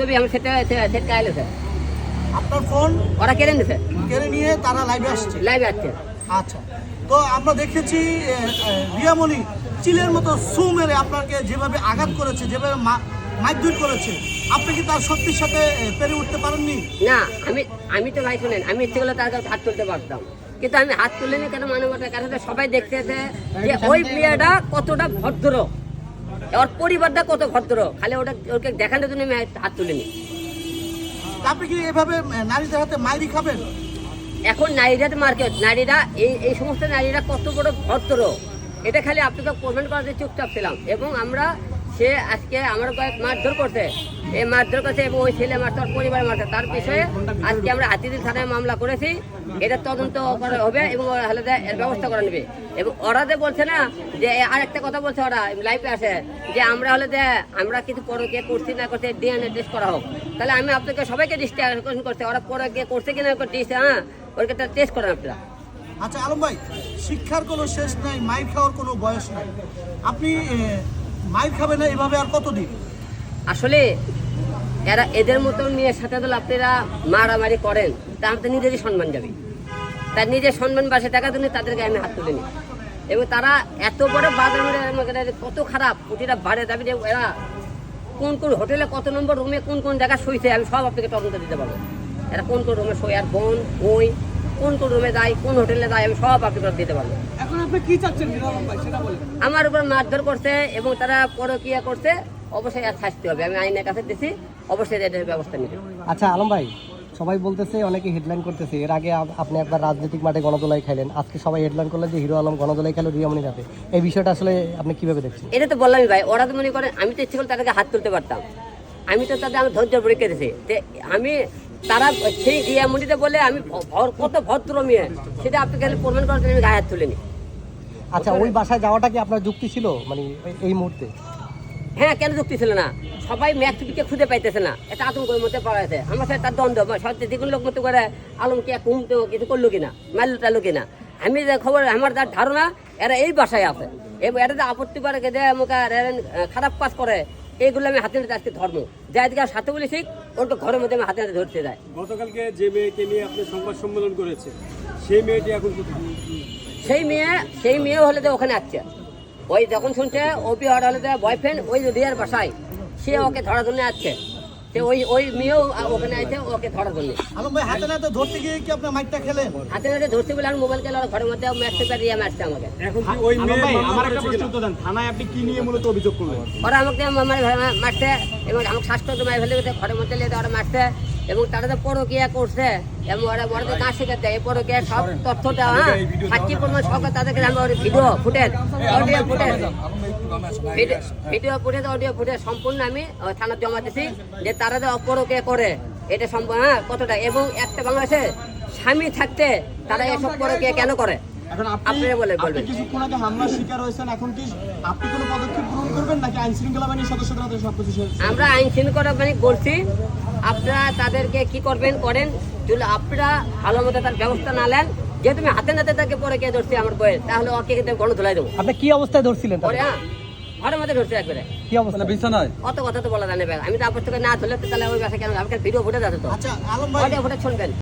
ছবি আমি সেটা সেট কাইলে স্যার। আপনার ফোন? ওরা কেড়ে নিছে। কেড়ে নিয়ে তারা লাইভে আসছে? লাইভে আসছে। আচ্ছা। তো আমরা দেখেছি রিয়ামণি চিলের মতো সু মেরে আপনাকে যেভাবে আঘাত করেছে যেভাবে মা- মারধর করেছে আপনি কি তার শক্তির সাথে পেরে উঠতে পারেননি? না আমি আমি তো ভাই শুনেন আমি ইচ্ছে করলে তার হাত তুলতে পারতাম। কিন্তু আমি হাত তুলিনি কেন? মানবতার কারণে সবাই দেখতেছে যে ওই প্লেয়ারটা কতটা ভদ্র। ওর পরিবারটা কত ভদ্র? খালি ওটা ওকে দেখানোর জন্য আমি হাত তুলিনি। আপনি কি এভাবে নারীদের হাতে মাইরি খাবেন? এখন নারীরা মার্কেট নারীরা এই এই সমস্ত নারীরা কত বড় ভদ্র। এটা খালি আপনাকে কমেন্ট করাতে চুপচাপ ছিলাম। এবং আমরা সে আজকে আমার কয়েক মারধর করছে। এই মারধর করছে এবং ওই ছেলে মারছে ওর পরিবার মারছে। তার বিষয়ে আজকে আমরা হাতিদিন থানায় মামলা করেছি। এটা তদন্ত করা হবে এবং যে এর ব্যবস্থা করে নেবে। এবং ওরা যে বলছে না, যে আর একটা কথা বলছে ওরা লাইফে আসে, যে আমরা হলে যে আমরা কিন্তু কিছু পরকে করছি না করছি, ডিএনএ টেস্ট করা হোক। তাহলে আমি আপনাকে সবাইকে ডিস্ট্রাকশন করছি, ওরা পরে পরকে করছে কিনা টেস্ট হ্যাঁ? ওরকে টেস্ট করেন আপনারা। আচ্ছা আলম ভাই, শিক্ষার কোনো শেষ নাই মাইর খাওয়ার কোনো বয়স নাই। আপনি মাইর খাবেন না এভাবে আর কতদিন? আসলে, এরা এদের মতো মেয়ের সাথে তো আপনারা মারামারি করেন তো নিজেরই সম্মান যাবে। তার নিজের সম্মান বাসে টাকার জন্য তাদেরকে আমি হাত তুলিনি এবং তারা এত বড় বাজার কত খারাপ, প্রতিটা বাড়ে দাবি এরা কোন কোন হোটেলে কত নম্বর রুমে কোন কোন জায়গায় শুইছে, আমি সব আপনাকে তদন্ত দিতে পারব। এরা কোন কোন রুমে শোয়, আর বোন ওই কোন কোন রুমে যায় কোন হোটেলে যায় আমি সব আপনাকে দিতে পারব। এখন আপনি কি চাচ্ছেন নিরালম ভাই সেটা বলেন। আমার উপর মারধর করছে এবং তারা পরকিয়া করছে অবশ্যই আর শাস্তি হবে। আমি আইনের কাছে দিছি অবশ্যই এদের ব্যবস্থা নিতে আচ্ছা আলম ভাই সবাই বলতেছে অনেকে হেডলাইন করতেছে। এর আগে আপনি একবার রাজনৈতিক মাঠে গণদোলাই খাইলেন আজকে সবাই হেডলাইন করলেন যে হিরো আলম গণদোলাই খেলো রিয়ামণির হাতে এই বিষয়টা আসলে আপনি কীভাবে দেখছেন? এটা তো বললামই ভাই ওরা তো মনে করে আমি তো ইচ্ছে করলে তাদেরকে হাত তুলতে পারতাম। আমি তো তাদের আমি ধৈর্য পরীক্ষা দিয়েছি আমি তারা সেই রিয়ামুনিতে বলে আমি কত ভদ্র মেয়ে। সেটা আপনাকে খালি প্রমাণ করার জন্য আমি গায়ে হাত তুলিনি। আচ্ছা ওই বাসায় যাওয়াটা কি আপনার যুক্তি ছিল? মানে এই- মুহূর্তে? হ্যাঁ কেন যুক্তি ছিল না? সবাই ম্যাথটিকে খুঁজে পাইতেছে না। এটা আতঙ্কের মধ্যে পড়াইছে আমার সাথে তার দ্বন্দ্ব। সত্যি দ্বিগুণ লোক মতো করে আলম কে কুমতো কিছু করল কিনা? মারলো টালো কিনা? আমি যে খবর আমার যার ধারণা এরা এই বাসায় আছে। এটা যে আপত্তি করে যে আমাকে খারাপ কাজ করে এইগুলো আমি হাতে নিতে আজকে ধর্ম। যাই দিকে সাথে বলেছি ওটা ঘরের মধ্যে আমি হাতে হাতে ধরতে যায়। গতকালকে যে মেয়েকে নিয়ে আপনি সংবাদ সম্মেলন করেছে সেই মেয়েটি এখন কোথায়? সেই মেয়ে সেই মেয়ে হলে তো ওখানে আসছে ওই যখন শুনছে ওপি হওয়ার হলে বয়ফ্রেন্ড ওই রিয়ার বাসায় সে ওকে ধরা ধরে আসছে। ওই ওই মেয়েও ওখানে আছে ওকে ভাই হাতে নাতে ধরতে গিয়ে কি আপনার মাইকটা খেলেন? হাতে নাতে ধরতে বলে আমি মোবাইল খেলে ঘরের মধ্যে ম্যাচতে পারি রিয়া মারছে আমাকে। এখন কি ওই মেয়ে আমার একটা প্রশ্ন উত্তর দেন থানায় আপনি কি নিয়ে মূলত অভিযোগ করলেন? ওরা আমাকে মারছে এবং আমাকে স্বাস্থ্য মারি ফেলে ঘরের মধ্যে লেগে ওরা এবং তারা তো পরকিয়া করছে। এবং ওরা তো কাজ শিখাতে এই পরকিয়া সব তথ্যটা হ্যাঁ? সাক্ষী প্রমাণ সব তাদেরকে আমরা video footage audio footage video footage audio footage সম্পূর্ণ আমি থানায় জমা দিছি, যে তারা যে অপরকে করে, এটা সম্পূর্ণ হ্যাঁ? কতটা? এবং একটা বাংলাদেশে স্বামী থাকতে তারা এসব পরকে কেন করে? এখন আপনি বলে আপনি বলবেন কিছুক্ষণ আগে হামলার শিকার হয়েছেন? এখন কি আপনি কোনো পদক্ষেপ গ্রহণ করবেন? নাকি আইন শৃঙ্খলা বাহিনীর সবকিছু? আমরা আইন শৃঙ্খলা মানে করছি আপনারা তাদেরকে কি করবেন করেন। যদি আপনারা ভালো মতো তার ব্যবস্থা না নেন যেহেতু আমি হাতে নাতে তাকে পরে কে ধরছি আমার বইয়ের তাহলে ওকে কিন্তু গণ ধুলাই দেবো। আপনি কি অবস্থায় ধরছিলেন পরে হ্যাঁ ঘরের মধ্যে ধরছি একবারে। কি অবস্থা? অত কথা তো বলা জানে আমি তো আপনার থেকে না ধরলে তাহলে ওই বাসা কেন আমাকে ভিডিও ফুটে যাচ্ছে তো। আচ্ছা আলম ভাই অডিও ফুটে শুনবেন।